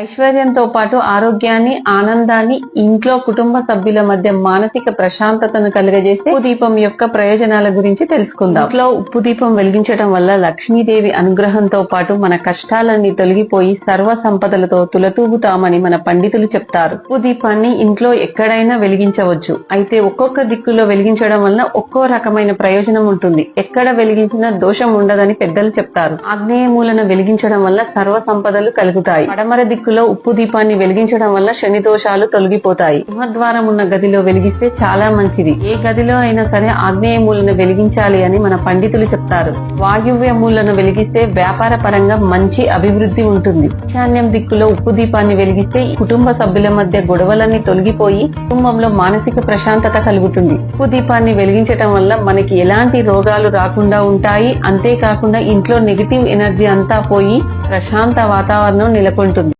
ఐశ్వర్యంతో పాటు ఆరోగ్యాన్ని ఆనందాన్ని ఇంట్లో కుటుంబ సభ్యుల మధ్య మానసిక ప్రశాంతతను కలుగజేసే ఉప్పు దీపం యొక్క ప్రయోజనాల గురించి తెలుసుకుందాం. ఇంట్లో ఉప్పు దీపం వెలిగించడం వల్ల లక్ష్మీదేవి అనుగ్రహంతో పాటు మన కష్టాలన్నీ తొలగిపోయి సర్వ సంపదలతో తులతూగుతామని మన పండితులు చెప్తారు. ఉప్పు దీపాన్ని ఇంట్లో ఎక్కడైనా వెలిగించవచ్చు. అయితే ఒక్కొక్క దిక్కులో వెలిగించడం వల్ల ఒక్కో రకమైన ప్రయోజనం ఉంటుంది. ఎక్కడ వెలిగించినా దోషం ఉండదని పెద్దలు చెప్తారు. ఆగ్నేయ మూలన వెలిగించడం వల్ల సర్వ సంపదలు కలుగుతాయి. పడమర దిక్కులో ఉప్పు దీపాన్ని వెలిగించడం వల్ల శని దోషాలు తొలగిపోతాయి. సింహద్వారం ఉన్న గదిలో వెలిగిస్తే చాలా మంచిది. ఏ గదిలో అయినా సరే ఆగ్నేయ మూలను వెలిగించాలి అని మన పండితులు చెప్తారు. వాయువ్య మూలను వెలిగిస్తే వ్యాపార పరంగా మంచి అభివృద్ధి ఉంటుంది. ఈశాన్యం దిక్కులో ఉప్పు దీపాన్ని వెలిగిస్తే కుటుంబ సభ్యుల మధ్య గొడవలన్నీ తొలగిపోయి కుటుంబంలో మానసిక ప్రశాంతత కలుగుతుంది. ఉప్పు దీపాన్ని వెలిగించటం వల్ల మనకి ఎలాంటి రోగాలు రాకుండా ఉంటాయి. అంతేకాకుండా ఇంట్లో నెగిటివ్ ఎనర్జీ అంతా పోయి ప్రశాంత వాతావరణం నెలకొంటుంది.